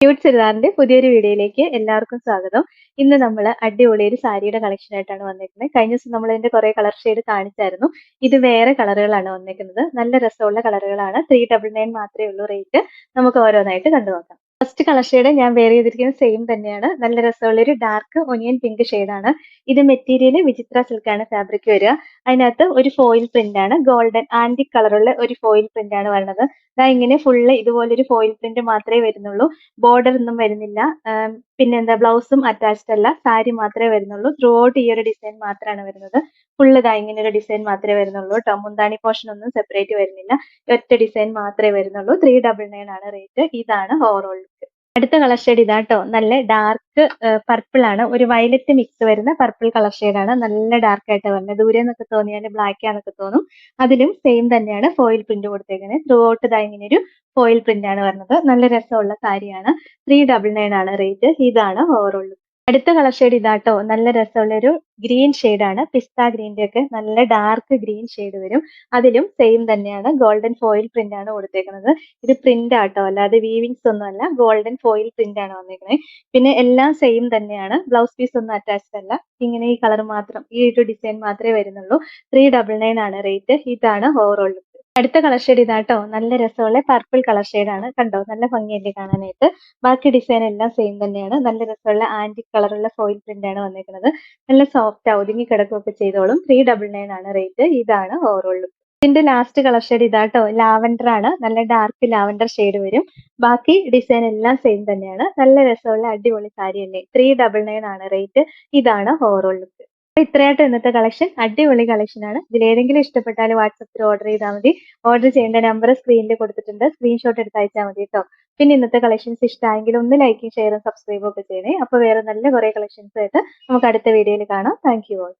Cute ചെറുതാറിന്റെ പുതിയൊരു വീഡിയോയിലേക്ക് എല്ലാവർക്കും സ്വാഗതം. ഇന്ന് നമ്മൾ അടിപൊളി ഒരു സാരിയുടെ കളക്ഷൻ ആയിട്ടാണ് വന്നിരിക്കുന്നത് കഴിഞ്ഞ ദിവസം നമ്മൾ ഇതിന്റെ കുറെ കളർ ഷെയ്ഡ് കാണിച്ചായിരുന്നു. ഇത് വേറെ കളറുകളാണ് വന്നിരിക്കുന്നത് നല്ല രസമുള്ള കളറുകളാണ്. ത്രീ ഡബിൾ നയൻ മാത്രമേ ഉള്ളൂ റേറ്റ് നമുക്ക് ഓരോന്നായിട്ട് കണ്ടു നോക്കാം ഫസ്റ്റ് കളർ ഷെയ്ഡ് ഞാൻ വെയർ ചെയ്തിരിക്കുന്നത് സെയിം തന്നെയാണ്. നല്ല രസമുള്ള ഒരു ഡാർക്ക് ഒനിയൻ പിങ്ക് ആണ്. ഇത് മെറ്റീരിയൽ വിചിത്ര സിൽക്കാണ് ഫാബ്രിക് വരിക. അതിനകത്ത് ഒരു ഫോയിൽ പ്രിന്റ് ആണ്. ഗോൾഡൻ ആന്റിക് കളറുള്ള ഒരു ഫോയിൽ പ്രിന്റ് ആണ് വരുന്നത്. ഞാൻ ഇങ്ങനെ ഫുള്ള് ഇതുപോലൊരു ഫോയിൽ പ്രിന്റ് മാത്രമേ വരുന്നുള്ളൂ. ബോർഡർ ഒന്നും വരുന്നില്ല. പിന്നെന്താ ബ്ലൗസും അറ്റാച്ച്ഡ് അല്ല. സാരി മാത്രമേ വരുന്നുള്ളൂ. ത്രൂ ഔട്ട് ഈ ഒരു ഡിസൈൻ മാത്രമാണ് വരുന്നത്. ഫുള്ള് ഇതാ ഇങ്ങനെ ഒരു ഡിസൈൻ മാത്രമേ വരുന്നുള്ളൂ കേട്ടോ. മുന്താണി പോർഷൻ ഒന്നും സെപ്പറേറ്റ് വരുന്നില്ല. ഒറ്റ ഡിസൈൻ മാത്രമേ വരുന്നുള്ളൂ. ത്രീ ഡബിൾ നയൻ ആണ് റേറ്റ് ഇതാണ് ഓവറോൾ ലുക്ക് അടുത്ത കളർ ഷെയ്ഡ് ഇതാട്ടോ നല്ല ഡാർക്ക് പർപ്പിൾ ആണ്. ഒരു വയലറ്റ് മിക്സ് വരുന്ന പർപ്പിൾ കളർ ഷെയ്ഡ് ആണ്. നല്ല ഡാർക്ക് ആയിട്ട് വരുന്നത്. ദൂരെ നിന്നൊക്കെ തോന്നിയാൽ ബ്ലാക്ക് ആണെന്നൊക്കെ തോന്നും. അതിലും സെയിം തന്നെയാണ് ഫോയിൽ പ്രിന്റ് കൊടുത്തേക്കുന്നത്. ത്രൂ ഔട്ട് ഇതാ ഇങ്ങനെ ഒരു ഫോയിൽ പ്രിന്റ് ആണ് വരുന്നത്. നല്ല രസമുള്ള സാരിയാണ്. ത്രീ ഡബിൾ നയൻ ആണ് റേറ്റ് ഇതാണ് ഓവറോൾ അടുത്ത കളർ ഷെയ്ഡ് ഇതാട്ടോ. നല്ല രസമുള്ളൊരു ഗ്രീൻ ആണ്. പിസ്ത ഗ്രീന്റെ ഒക്കെ നല്ല ഡാർക്ക് ഗ്രീൻ ഷെയ്ഡ് വരും. അതിലും സെയിം തന്നെയാണ്. ഗോൾഡൻ ഫോയിൽ പ്രിന്റ് ആണ് കൊടുത്തേക്കുന്നത്. ഇത് പ്രിന്റ് ആട്ടോ. അല്ലാതെ വീവിങ്സ് ഒന്നും അല്ല. ഗോൾഡൻ ഫോയിൽ പ്രിന്റ് ആണ് വന്നേക്കുന്നത് പിന്നെ എല്ലാം സെയിം തന്നെയാണ്. ബ്ലൗസ് പീസ് ഒന്നും അറ്റാച്ച്ഡ് അല്ല. ഇങ്ങനെ ഈ കളർ മാത്രം ഈ ഒരു ഡിസൈൻ മാത്രമേ വരുന്നുള്ളൂ. ത്രീ ഡബിൾ നയൻ ആണ് റേറ്റ് ഇതാണ് ഓവറോൾ അടുത്ത കളർ ഷെയ്ഡ് ഇതാട്ടോ. നല്ല രസമുള്ള പർപ്പിൾ കളർ ആണ്. കണ്ടോ? നല്ല ഭംഗിയല്ലേ കാണാനായിട്ട്. ബാക്കി ഡിസൈൻ എല്ലാം സെയിം തന്നെയാണ്. നല്ല രസമുള്ള ആന്റിക് കളറുള്ള ഫോയിൽ പ്രിന്റ് ആണ് വന്നിരിക്കുന്നത് നല്ല സോഫ്റ്റ് ഒതുങ്ങി കിടക്കുകയൊക്കെ ചെയ്തോളും. ത്രീ ഡബിൾ നയൻ ആണ് റേറ്റ് ഇതാണ് ഓവറോൾ ഇതിന്റെ ലാസ്റ്റ് കളർ ഷെയ്ഡ് ഇതാട്ടോ. ലാവൻഡർ ആണ്. നല്ല ഡാർക്ക് ലാവൻഡർ ഷെയ്ഡ് വരും. ബാക്കി ഡിസൈൻ എല്ലാം സെയിം തന്നെയാണ്. നല്ല രസമുള്ള അടിപൊളി സാരി തന്നെ. ത്രീ ഡബിൾ നയൻ ആണ് റേറ്റ് ഇതാണ് ഓവറോൾ ലുക്ക് ഇത്രയായിട്ട് ഇന്നത്തെ കളക്ഷൻ അടിപൊളി കളക്ഷൻ ആണ്. ഇതിലേതെങ്കിലും ഇഷ്ടപ്പെട്ടാൽ വാട്സപ്പിൽ ഓർഡർ ചെയ്താൽ മതി. ഓർഡർ ചെയ്യേണ്ട നമ്പർ സ്ക്രീനിൽ കൊടുത്തിട്ടുണ്ട്. സ്ക്രീൻഷോട്ട് എടുത്ത് അയച്ചാൽ മതി കേട്ടോ പിന്നെ ഇന്നത്തെ കളക്ഷൻസ് ഇഷ്ടമായെങ്കിൽ ഒന്ന് ലൈക്കും ഷെയറും സബ്സ്ക്രൈബും ഒക്കെ ചെയ്യണേ. അപ്പോൾ വേറെ നല്ല കുറേ കളക്ഷൻസ് ആയിട്ട് നമുക്ക് അടുത്ത വീഡിയോയിൽ കാണാം. Thank you all